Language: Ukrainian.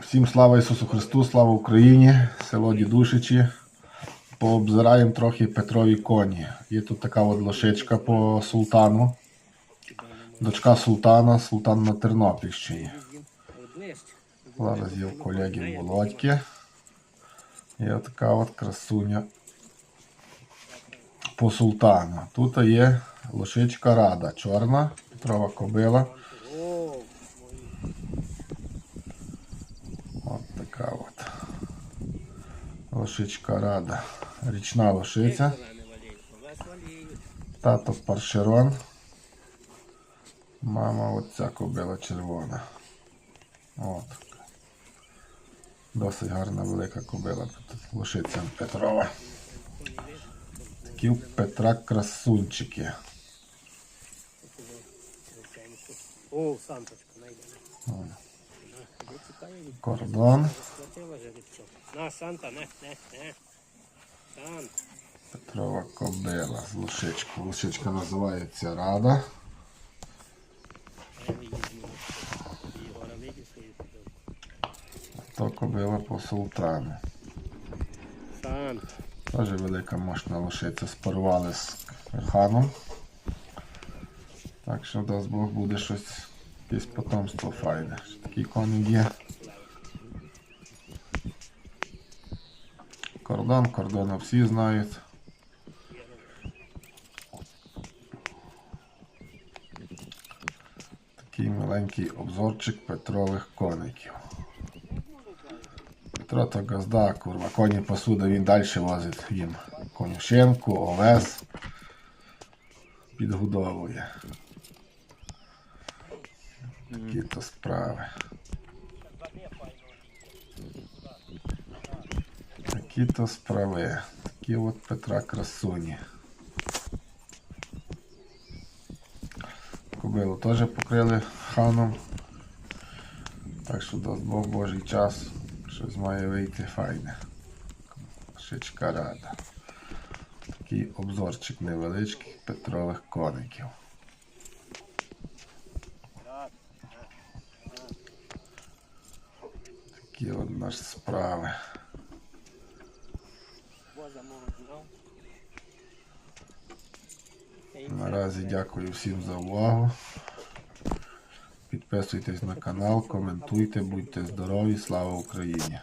Всім слава Ісусу Христу, слава Україні, село Дідушичі. Пообзираємо трохи Петрові коні. Є тут така от лошичка по султану. Дочка султана, султан на Тернопільщині. Зараз є в колеги Володьки. Є така от красуня по султану. Тут є лошичка рада, чорна, Петрова кобила. От така от. Лошичка рада. Річна лошиця. Тато паршерон. Мама оця кобила червона. От. Досить гарна велика кобила. Тут лошиця Петрова. Такі у Петра красунчики. О, Санточка, найде. Кордон. На, Санта, не, не, не. Сан. Петрова кобила з лошичкою. Лошичка називається Рада. Піду. То кобила по султану. Санта. Теж велика мощна лошиця. Спарували з ханом. Так що дасть Бог буде щось, якесь потомство файне. Такий коник є. Кордон, кордону всі знають. Такий маленький обзорчик Петрових коників. Петро то газда, курва, коні посуда, він далі возить їм конюшенку, овес, підгодовує. Такі то справи. Такі то справи. Такі от Петра красуні. Кобилу теж покрили ханом. Так що дасть Бог Божий час. Щось має вийти файне. Шичка рада. Такий обзорчик невеличкий Петрових коників. Такі от наші справи. Наразі дякую всім за увагу. Підписуйтесь на канал, коментуйте, будьте здорові, слава Україні!